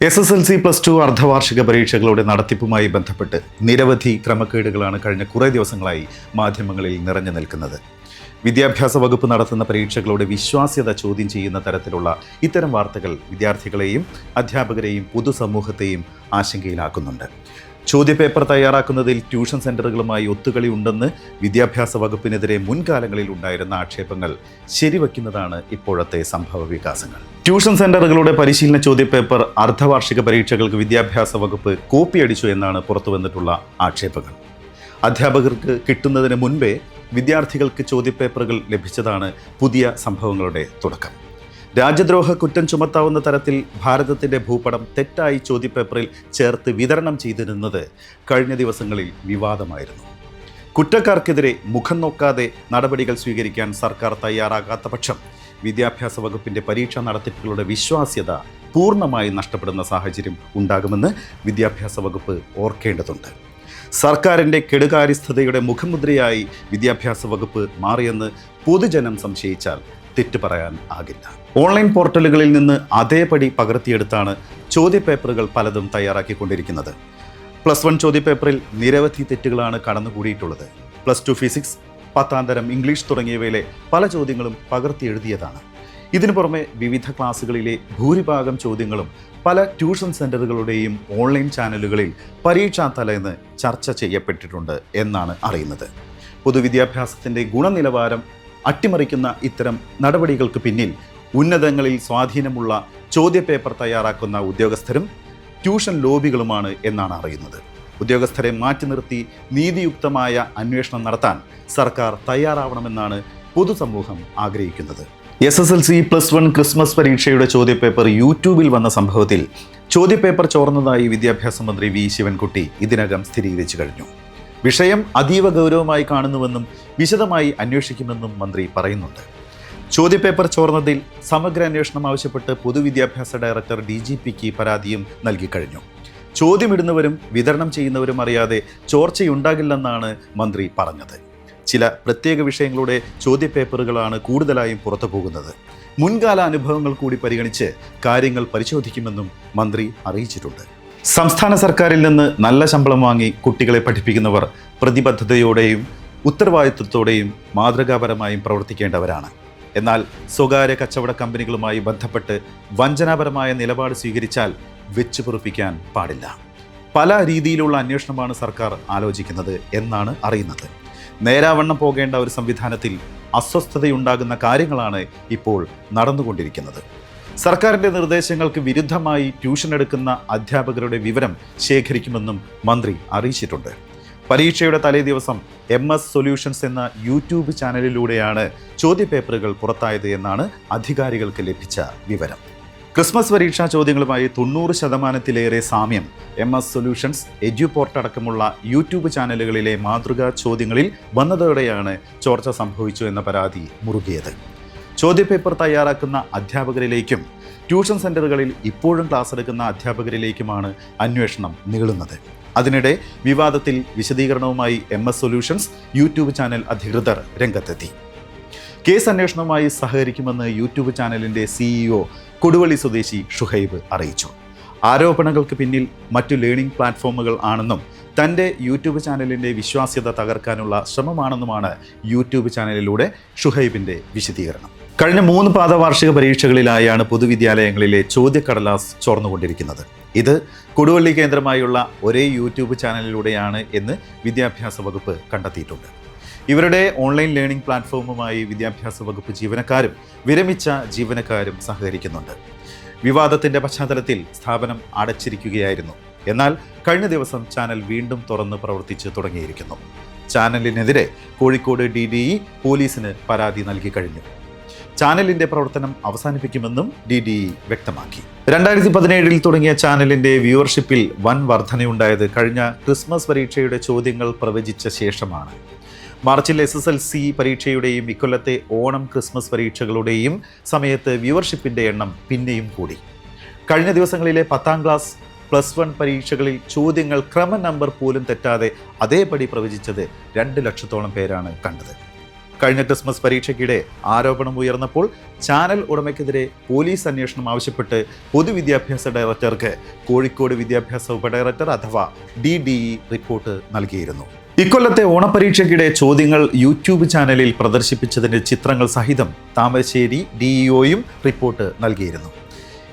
S S L C plus two അർദ്ധവാർഷിക പരീക്ഷകളുടെ നടത്തിപ്പുമായി ബന്ധപ്പെട്ട് നിരവധി ക്രമക്കേടുകളാണ് കഴിഞ്ഞ കുറേ ദിവസങ്ങളായി മാധ്യമങ്ങളിൽ നിറഞ്ഞു നിൽക്കുന്നത്. വിദ്യാഭ്യാസ വകുപ്പ് നടത്തുന്ന പരീക്ഷകളുടെ വിശ്വാസ്യത ചോദ്യം ചെയ്യുന്ന തരത്തിലുള്ള ഇത്തരം വാർത്തകൾ വിദ്യാർത്ഥികളെയും അധ്യാപകരെയും പൊതുസമൂഹത്തെയും ആശങ്കയിലാക്കുന്നുണ്ട്. ചോദ്യപേപ്പർ തയ്യാറാക്കുന്നതിൽ ട്യൂഷൻ സെന്ററുകളുമായി ഒത്തുകളി ഉണ്ടെന്ന് വിദ്യാഭ്യാസ വകുപ്പിനെതിരെ മുൻകാലങ്ങളിൽ ഉണ്ടായിരുന്ന ആക്ഷേപങ്ങൾ ശരിവയ്ക്കുന്നതാണ് ഇപ്പോഴത്തെ സംഭവ വികാസങ്ങൾ. ട്യൂഷൻ സെന്ററുകളുടെ പരിശീലന ചോദ്യപേപ്പർ അർദ്ധവാർഷിക പരീക്ഷകൾക്ക് വിദ്യാഭ്യാസ വകുപ്പ് കോപ്പിയടിച്ചു എന്നാണ് പുറത്തു വന്നിട്ടുള്ള ആക്ഷേപങ്ങൾ. അധ്യാപകർക്ക് കിട്ടുന്നതിന് മുൻപേ വിദ്യാർത്ഥികൾക്ക് ചോദ്യപേപ്പറുകൾ ലഭിച്ചതാണ് പുതിയ സംഭവങ്ങളുടെ തുടക്കം. രാജ്യദ്രോഹ കുറ്റം ചുമത്താവുന്ന തരത്തിൽ ഭാരതത്തിന്റെ ഭൂപടം തെറ്റായി ചോദ്യപേപ്പറിൽ ചേർത്ത് വിതരണം ചെയ്തിരുന്നത് കഴിഞ്ഞ ദിവസങ്ങളിൽ വിവാദമായിരുന്നു. കുറ്റക്കാർക്കെതിരെ മുഖം നോക്കാതെ നടപടികൾ സ്വീകരിക്കാൻ സർക്കാർ തയ്യാറാകാത്ത പക്ഷം വിദ്യാഭ്യാസ വകുപ്പിന്റെ പരീക്ഷാ നടത്തിപ്പുകളുടെ വിശ്വാസ്യത പൂർണമായി നഷ്ടപ്പെടുന്ന സാഹചര്യം ഉണ്ടാകുമെന്ന് വിദ്യാഭ്യാസ വകുപ്പ് ഓർക്കേണ്ടതുണ്ട്. സർക്കാരിന്റെ കെടുകാര്യസ്ഥതയുടെ മുഖമുദ്രയായി വിദ്യാഭ്യാസ വകുപ്പ് മാറിയെന്ന് പൊതുജനം സംശയിച്ചാൽ തെറ്റ് പറയാൻ ആകില്ല. ഓൺലൈൻ പോർട്ടലുകളിൽ നിന്ന് അതേപടി പകർത്തിയെടുത്താണ് ചോദ്യപേപ്പറുകൾ പലതും തയ്യാറാക്കിക്കൊണ്ടിരിക്കുന്നത്. പ്ലസ് വൺ ചോദ്യപേപ്പറിൽ നിരവധി തെറ്റുകളാണ് കടന്നുകൂടിയിട്ടുള്ളത്. പ്ലസ് ടു ഫിസിക്സ് പത്താം തരം ഇംഗ്ലീഷ് തുടങ്ങിയവയിലെ പല ചോദ്യങ്ങളും പകർത്തിയെഴുതിയതാണ്. ഇതിനു പുറമെ വിവിധ ക്ലാസ്സുകളിലെ ഭൂരിഭാഗം ചോദ്യങ്ങളും പല ട്യൂഷൻ സെന്ററുകളുടെയും ഓൺലൈൻ ചാനലുകളിൽ പരീക്ഷാ തലേന്ന് ചർച്ച ചെയ്യപ്പെട്ടിട്ടുണ്ട് എന്നാണ് അറിയുന്നത്. പൊതുവിദ്യാഭ്യാസത്തിന്റെ ഗുണനിലവാരം അട്ടിമറിക്കുന്ന ഇത്തരം നടപടികൾക്ക് പിന്നിൽ ഉന്നതങ്ങളിൽ സ്വാധീനമുള്ള ചോദ്യപേപ്പർ തയ്യാറാക്കുന്ന ഉദ്യോഗസ്ഥരും ട്യൂഷൻ ലോബികളുമാണ് എന്നാണ് അറിയുന്നത്. ഉദ്യോഗസ്ഥരെ മാറ്റി നിർത്തി നീതിയുക്തമായ അന്വേഷണം നടത്താൻ സർക്കാർ തയ്യാറാവണമെന്നാണ് പൊതുസമൂഹം ആഗ്രഹിക്കുന്നത്. S S L C plus one Christmas പരീക്ഷയുടെ ചോദ്യപേപ്പർ യൂട്യൂബിൽ വന്ന സംഭവത്തിൽ ചോദ്യപേപ്പർ ചോർന്നതായി വിദ്യാഭ്യാസ മന്ത്രി വി ശിവൻകുട്ടി ഇതിനകം സ്ഥിരീകരിച്ചു കഴിഞ്ഞു. വിഷയം അതീവ ഗൗരവമായി കാണുന്നുവെന്നും വിശദമായി അന്വേഷിക്കുമെന്നും മന്ത്രി പറയുന്നുണ്ട്. ചോദ്യപേപ്പർ ചോർന്നതിൽ സമഗ്ര അന്വേഷണം ആവശ്യപ്പെട്ട് പൊതുവിദ്യാഭ്യാസ ഡയറക്ടർ ഡി ജി പിക്ക് പരാതിയും നൽകിക്കഴിഞ്ഞു. ചോദ്യമിടുന്നവരും വിതരണം ചെയ്യുന്നവരും അറിയാതെ ചോർച്ചയുണ്ടാകില്ലെന്നാണ് മന്ത്രി പറഞ്ഞത്. ചില പ്രത്യേക വിഷയങ്ങളുടെ ചോദ്യപേപ്പറുകളാണ് കൂടുതലായും പുറത്തു പോകുന്നത്. മുൻകാല അനുഭവങ്ങൾ കൂടി പരിഗണിച്ച് കാര്യങ്ങൾ പരിശോധിക്കുമെന്നും മന്ത്രി അറിയിച്ചിട്ടുണ്ട്. സംസ്ഥാന സർക്കാരിൽ നിന്ന് നല്ല ശമ്പളം വാങ്ങി കുട്ടികളെ പഠിപ്പിക്കുന്നവർ പ്രതിബദ്ധതയോടെയും ഉത്തരവാദിത്വത്തോടെയും മാതൃകാപരമായും പ്രവർത്തിക്കേണ്ടവരാണ്. എന്നാൽ സ്വകാര്യ കച്ചവട കമ്പനികളുമായി ബന്ധപ്പെട്ട് വഞ്ചനാപരമായ നിലപാട് സ്വീകരിച്ചാൽ വെച്ചു പൊറുപ്പിക്കാൻ പാടില്ല. പല രീതിയിലുള്ള അന്വേഷണമാണ് സർക്കാർ ആലോചിക്കുന്നത് എന്നാണ് അറിയുന്നത്. നേരാവണ്ണം പോകേണ്ട ഒരു സംവിധാനത്തിൽ അസ്വസ്ഥതയുണ്ടാകുന്ന കാര്യങ്ങളാണ് ഇപ്പോൾ നടന്നുകൊണ്ടിരിക്കുന്നത്. സർക്കാരിന്റെ നിർദ്ദേശങ്ങൾക്ക് വിരുദ്ധമായി ട്യൂഷൻ എടുക്കുന്ന അധ്യാപകരുടെ വിവരം ശേഖരിക്കുമെന്നും മന്ത്രി അറിയിച്ചിട്ടുണ്ട്. പരീക്ഷയുടെ തലേ ദിവസം എം എസ് സൊല്യൂഷൻസ് എന്ന യൂട്യൂബ് ചാനലിലൂടെയാണ് ചോദ്യപേപ്പറുകൾ പുറത്തായത് എന്നാണ് അധികാരികൾക്ക് ലഭിച്ച വിവരം. ക്രിസ്മസ് പരീക്ഷാ ചോദ്യങ്ങളുമായി തൊണ്ണൂറ് ശതമാനത്തിലേറെ സാമ്യം എം എസ് സൊല്യൂഷൻസ് എഡ്യൂപോർട്ട് അടക്കമുള്ള യൂട്യൂബ് ചാനലുകളിലെ മാതൃകാ ചോദ്യങ്ങളിൽ വന്നതോടെയാണ് ചോർച്ച സംഭവിച്ചു എന്ന പരാതി മുറുകിയത്. ചോദ്യപേപ്പർ തയ്യാറാക്കുന്ന അധ്യാപകരിലേക്കും ട്യൂഷൻ സെന്ററുകളിൽ ഇപ്പോഴും ക്ലാസ് എടുക്കുന്ന അധ്യാപകരിലേക്കുമാണ് അന്വേഷണം നീളുന്നത്. അതിനിടെ വിവാദത്തിൽ വിശദീകരണവുമായി M S solutions YouTube channel അധികൃതർ രംഗത്തെത്തി. കേസ് അന്വേഷണവുമായി സഹകരിക്കുമെന്ന് യൂട്യൂബ് ചാനലിന്റെ സിഇഒ കൊടുവള്ളി സ്വദേശി ഷുഹൈബ് അറിയിച്ചു. ആരോപണങ്ങൾക്ക് പിന്നിൽ മറ്റു ലേണിംഗ് പ്ലാറ്റ്ഫോമുകൾ ആണെന്നും തന്റെ യൂട്യൂബ് ചാനലിന്റെ വിശ്വാസ്യത തകർക്കാനുള്ള ശ്രമമാണെന്നുമാണ് യൂട്യൂബ് ചാനലിലൂടെ ഷുഹൈബിന്റെ വിശദീകരണം. കഴിഞ്ഞ മൂന്ന് പാദവാർഷിക പരീക്ഷകളിലായാണ് പൊതുവിദ്യാലയങ്ങളിലെ ചോദ്യക്കടലാസ് ചോർന്നുകൊണ്ടിരിക്കുന്നത്. ഇത് കൊടുവള്ളി കേന്ദ്രമായുള്ള ഒരേ യൂട്യൂബ് ചാനലിലൂടെയാണ് എന്ന് വിദ്യാഭ്യാസ വകുപ്പ് കണ്ടെത്തിയിട്ടുണ്ട്. ഇവരുടെ ഓൺലൈൻ ലേണിംഗ് പ്ലാറ്റ്ഫോമുമായി വിദ്യാഭ്യാസ വകുപ്പ് ജീവനക്കാരും വിരമിച്ച ജീവനക്കാരും സഹകരിക്കുന്നുണ്ട്. വിവാദത്തിന്റെ പശ്ചാത്തലത്തിൽ സ്ഥാപനം അടച്ചിരിക്കുകയായിരുന്നു. എന്നാൽ കഴിഞ്ഞ ദിവസം ചാനൽ വീണ്ടും തുറന്ന് പ്രവർത്തിച്ച് തുടങ്ങിയിരിക്കുന്നു. ചാനലിനെതിരെ കോഴിക്കോട് ഡി പോലീസിന് പരാതി നൽകി കഴിഞ്ഞു. ചാനലിന്റെ പ്രവർത്തനം അവസാനിപ്പിക്കുമെന്നും ഡി ഡി വ്യക്തമാക്കി. രണ്ടായിരത്തി പതിനേഴിൽ തുടങ്ങിയ ചാനലിന്റെ വ്യൂവർഷിപ്പിൽ വൻ വർധനയുണ്ടായത് കഴിഞ്ഞ ക്രിസ്മസ് പരീക്ഷയുടെ ചോദ്യങ്ങൾ പ്രവചിച്ച ശേഷമാണ്. മാർച്ചിൽ എസ് എസ് എൽ സി പരീക്ഷയുടെയും ഇക്കൊല്ലത്തെ ഓണം ക്രിസ്മസ് പരീക്ഷകളുടെയും സമയത്ത് വ്യൂവർഷിപ്പിന്റെ എണ്ണം പിന്നെയും കൂടി. കഴിഞ്ഞ ദിവസങ്ങളിലെ പത്താം ക്ലാസ് പ്ലസ് വൺ പരീക്ഷകളിൽ ചോദ്യങ്ങൾ ക്രമ നമ്പർ പോലും തെറ്റാതെ അതേപടി പ്രവചിച്ചത് രണ്ട് ലക്ഷത്തോളം പേരാണ് കണ്ടത്. കഴിഞ്ഞ ക്രിസ്മസ് പരീക്ഷയ്ക്കിടെ ആരോപണം ഉയർന്നപ്പോൾ ചാനൽ ഉടമയ്ക്കെതിരെ പോലീസ് അന്വേഷണം ആവശ്യപ്പെട്ട് പൊതുവിദ്യാഭ്യാസ ഡയറക്ടർക്ക് കോഴിക്കോട് വിദ്യാഭ്യാസ ഉപഡയറക്ടർ അഥവാ ഡി ഡി ഇ റിപ്പോർട്ട് നൽകിയിരുന്നു. ഇക്കൊല്ലത്തെ ഓണപരീക്ഷയ്ക്കിടെ ചോദ്യങ്ങൾ യൂട്യൂബ് ചാനലിൽ പ്രദർശിപ്പിച്ചതിന്റെ ചിത്രങ്ങൾ സഹിതം താമരശ്ശേരി ഡിഇഒയും റിപ്പോർട്ട് നൽകിയിരുന്നു.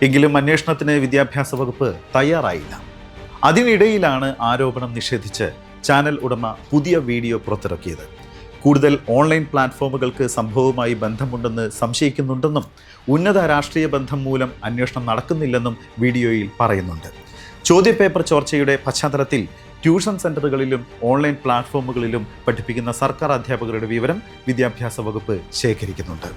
എങ്കിലും അന്വേഷണത്തിന് വിദ്യാഭ്യാസ വകുപ്പ് തയ്യാറായില്ല. അതിനിടയിലാണ് ആരോപണം നിഷേധിച്ച് ചാനൽ ഉടമ പുതിയ വീഡിയോ പുറത്തിറക്കിയത്. കൂടുതൽ ഓൺലൈൻ പ്ലാറ്റ്ഫോമുകൾക്ക് സംഭവവുമായി ബന്ധമുണ്ടെന്ന് സംശയിക്കുന്നുണ്ടെന്നും ഉന്നത രാഷ്ട്രീയ ബന്ധം മൂലം അന്വേഷണം നടക്കുന്നില്ലെന്നും വീഡിയോയിൽ പറയുന്നുണ്ട്. ചോദ്യപേപ്പർ ചോർച്ചയുടെ പശ്ചാത്തലത്തിൽ ട്യൂഷൻ സെന്ററുകളിലും ഓൺലൈൻ പ്ലാറ്റ്ഫോമുകളിലും പഠിപ്പിക്കുന്ന സർക്കാർ അധ്യാപകരുടെ വിവരം വിദ്യാഭ്യാസ വകുപ്പ് ശേഖരിക്കുന്നുണ്ട്.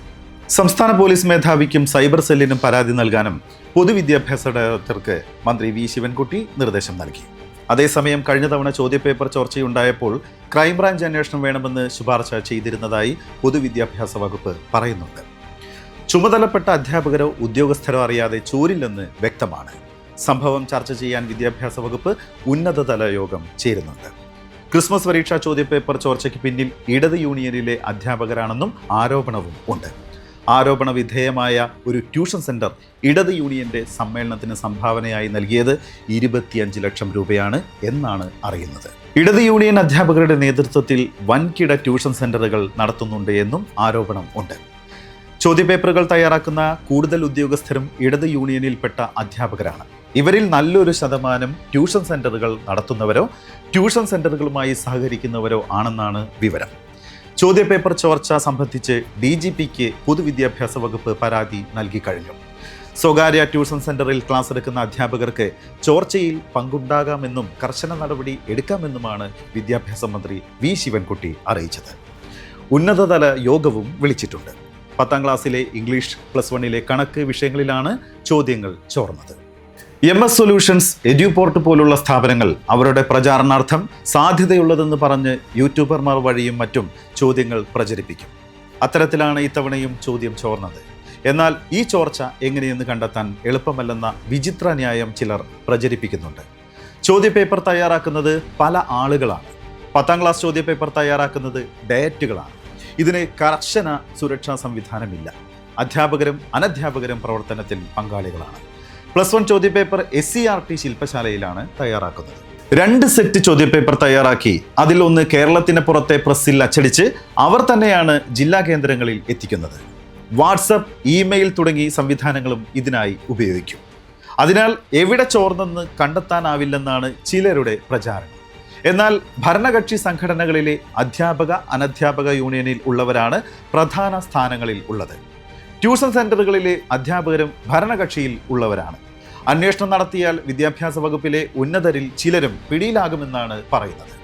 സംസ്ഥാന പോലീസ് മേധാവിക്കും സൈബർ സെല്ലിനും പരാതി നൽകാനും പൊതുവിദ്യാഭ്യാസ ഡയറക്ടർക്ക് മന്ത്രി വി. ശിവൻകുട്ടി നിർദ്ദേശം നൽകി. അതേസമയം കഴിഞ്ഞ തവണ ചോദ്യപേപ്പർ ചോർച്ചയുണ്ടായപ്പോൾ ക്രൈംബ്രാഞ്ച് അന്വേഷണം വേണമെന്ന് ശുപാർശ ചെയ്തിരുന്നതായി പൊതുവിദ്യാഭ്യാസ വകുപ്പ് പറയുന്നുണ്ട്. ചുമതലപ്പെട്ട അധ്യാപകരോ ഉദ്യോഗസ്ഥരോ അറിയാതെ ചോരില്ലെന്ന് വ്യക്തമാണ്. സംഭവം ചർച്ച ചെയ്യാൻ വിദ്യാഭ്യാസ വകുപ്പ് ഉന്നതതല യോഗം ചേരുന്നുണ്ട്. ക്രിസ്മസ് പരീക്ഷാ ചോദ്യപേപ്പർ ചോർച്ചയ്ക്ക് പിന്നിൽ ഇടത് യൂണിയനിലെ അധ്യാപകരാണെന്നും ആരോപണവും ഉണ്ട്. ആരോപണ വിധേയമായ ഒരു ട്യൂഷൻ സെന്റർ ഇടത് യൂണിയന്റെ സമ്മേളനത്തിന് സംഭാവനയായി നൽകിയത് ഇരുപത്തിയഞ്ച് ലക്ഷം രൂപയാണ് എന്നാണ് അറിയുന്നത്. ഇടത് യൂണിയൻ അധ്യാപകരുടെ നേതൃത്വത്തിൽ വൻകിട ട്യൂഷൻ സെന്ററുകൾ നടത്തുന്നുണ്ട് എന്നും ആരോപണം ഉണ്ട്. ചോദ്യപേപ്പറുകൾ തയ്യാറാക്കുന്ന കൂടുതൽ ഉദ്യോഗസ്ഥരും ഇടത് യൂണിയനിൽപ്പെട്ട അധ്യാപകരാണ്. ഇവരിൽ നല്ലൊരു ശതമാനം ട്യൂഷൻ സെന്ററുകൾ നടത്തുന്നവരോ ട്യൂഷൻ സെന്ററുകളുമായി സഹകരിക്കുന്നവരോ ആണെന്നാണ് വിവരം. ചോദ്യപേപ്പർ ചോർച്ച സംബന്ധിച്ച് ഡി ജി പിക്ക് പൊതുവിദ്യാഭ്യാസ വകുപ്പ് പരാതി നൽകി കഴിഞ്ഞു. സ്വകാര്യ ട്യൂഷൻ സെന്ററിൽ ക്ലാസ് എടുക്കുന്ന അധ്യാപകർക്ക് ചോർച്ചയിൽ പങ്കുണ്ടാകാമെന്നും കർശന നടപടി എടുക്കാമെന്നുമാണ് വിദ്യാഭ്യാസ മന്ത്രി വി ശിവൻകുട്ടി അറിയിച്ചത്. ഉന്നതതല യോഗവും വിളിച്ചിട്ടുണ്ട്. പത്താം ക്ലാസ്സിലെ ഇംഗ്ലീഷ് പ്ലസ് വണ്ണിലെ കണക്ക് വിഷയങ്ങളിലാണ് ചോദ്യങ്ങൾ ചോർന്നത്. എം എസ് സൊല്യൂഷൻസ് എഡ്യൂപോർട്ട് പോലുള്ള സ്ഥാപനങ്ങൾ അവരുടെ പ്രചാരണാർത്ഥം സാധ്യതയുള്ളതെന്ന് പറഞ്ഞ് യൂട്യൂബർമാർ വഴിയും മറ്റും ചോദ്യങ്ങൾ പ്രചരിപ്പിക്കും. അത്തരത്തിലാണ് ഇത്തവണയും ചോദ്യം ചോർന്നത്. എന്നാൽ ഈ ചോർച്ച എങ്ങനെയെന്ന് കണ്ടെത്താൻ എളുപ്പമല്ലെന്ന വിചിത്ര ന്യായം ചിലർ പ്രചരിപ്പിക്കുന്നുണ്ട്. ചോദ്യപേപ്പർ തയ്യാറാക്കുന്നത് പല ആളുകളാണ്. പത്താം ക്ലാസ് ചോദ്യപേപ്പർ തയ്യാറാക്കുന്നത് ഡയറ്റുകളാണ്. ഇതിന് കർശന സുരക്ഷാ സംവിധാനമില്ല. അധ്യാപകരും അനധ്യാപകരും പ്രവർത്തനത്തിൽ പങ്കാളികളാണ്. പ്ലസ് വൺ ചോദ്യപേപ്പർ എസ് സി ആർ ടി ശില്പശാലയിലാണ് തയ്യാറാക്കുന്നത്. രണ്ട് സെറ്റ് ചോദ്യപേപ്പർ തയ്യാറാക്കി. അതിൽ ഒന്ന് കേരളത്തിന് പുറത്തെ പ്രസ്സിൽ അച്ചടിച്ച് അവർ തന്നെയാണ് ജില്ലാ കേന്ദ്രങ്ങളിൽ എത്തിക്കുന്നത്. വാട്സപ്പ് ഇമെയിൽ തുടങ്ങി സംവിധാനങ്ങളും ഇതിനായി ഉപയോഗിക്കും. അതിനാൽ എവിടെ ചോർന്നെന്ന് കണ്ടെത്താനാവില്ലെന്നാണ് ചിലരുടെ പ്രചാരണം. എന്നാൽ ഭരണകക്ഷി സംഘടനകളിലെ അധ്യാപക അനധ്യാപക യൂണിയനിൽ ഉള്ളവരാണ് പ്രധാന സ്ഥാനങ്ങളിൽ ഉള്ളത്. ട്യൂഷൻ സെന്ററുകളിലെ അധ്യാപകരും ഭരണകക്ഷിയിൽ ഉള്ളവരാണ്. അന്വേഷണം നടത്തിയാൽ വിദ്യാഭ്യാസ വകുപ്പിലെ ഉന്നതരിൽ ചിലരും പിടിയിലാകുമെന്നാണ് പറയുന്നത്.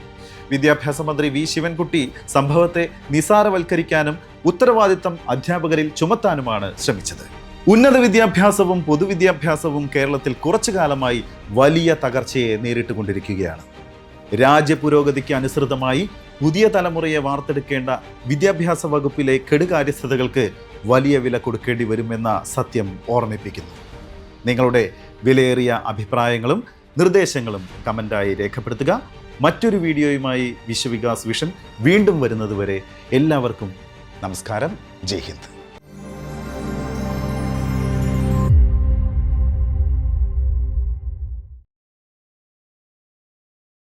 വിദ്യാഭ്യാസ മന്ത്രി വി. ശിവൻകുട്ടി സംഭവത്തെ നിസാരവൽക്കരിക്കാനും ഉത്തരവാദിത്തം അധ്യാപകരിൽ ചുമത്താനുമാണ് ശ്രമിച്ചത്. ഉന്നത വിദ്യാഭ്യാസവും പൊതുവിദ്യാഭ്യാസവും കേരളത്തിൽ കുറച്ചു കാലമായി വലിയ തകർച്ചയെ നേരിട്ടുകൊണ്ടിരിക്കുകയാണ്. രാജ്യപുരോഗതിക്ക് അനുസൃതമായി പുതിയ തലമുറയെ വാർത്തെടുക്കേണ്ട വിദ്യാഭ്യാസ വകുപ്പിലെ കെടുകാര്യസ്ഥതകൾക്ക് വലിയ വില കൊടുക്കേണ്ടി വരുമെന്ന സത്യം ഓർമ്മിപ്പിക്കുന്നു. നിങ്ങളുടെ വിലയേറിയ അഭിപ്രായങ്ങളും നിർദ്ദേശങ്ങളും കമന്റായി രേഖപ്പെടുത്തുക. മറ്റൊരു വീഡിയോയുമായി വിശ്വവികാസ് വിഷൻ വീണ്ടും വരുന്നതുവരെ എല്ലാവർക്കും നമസ്കാരം. ജയ് ഹിന്ദ്.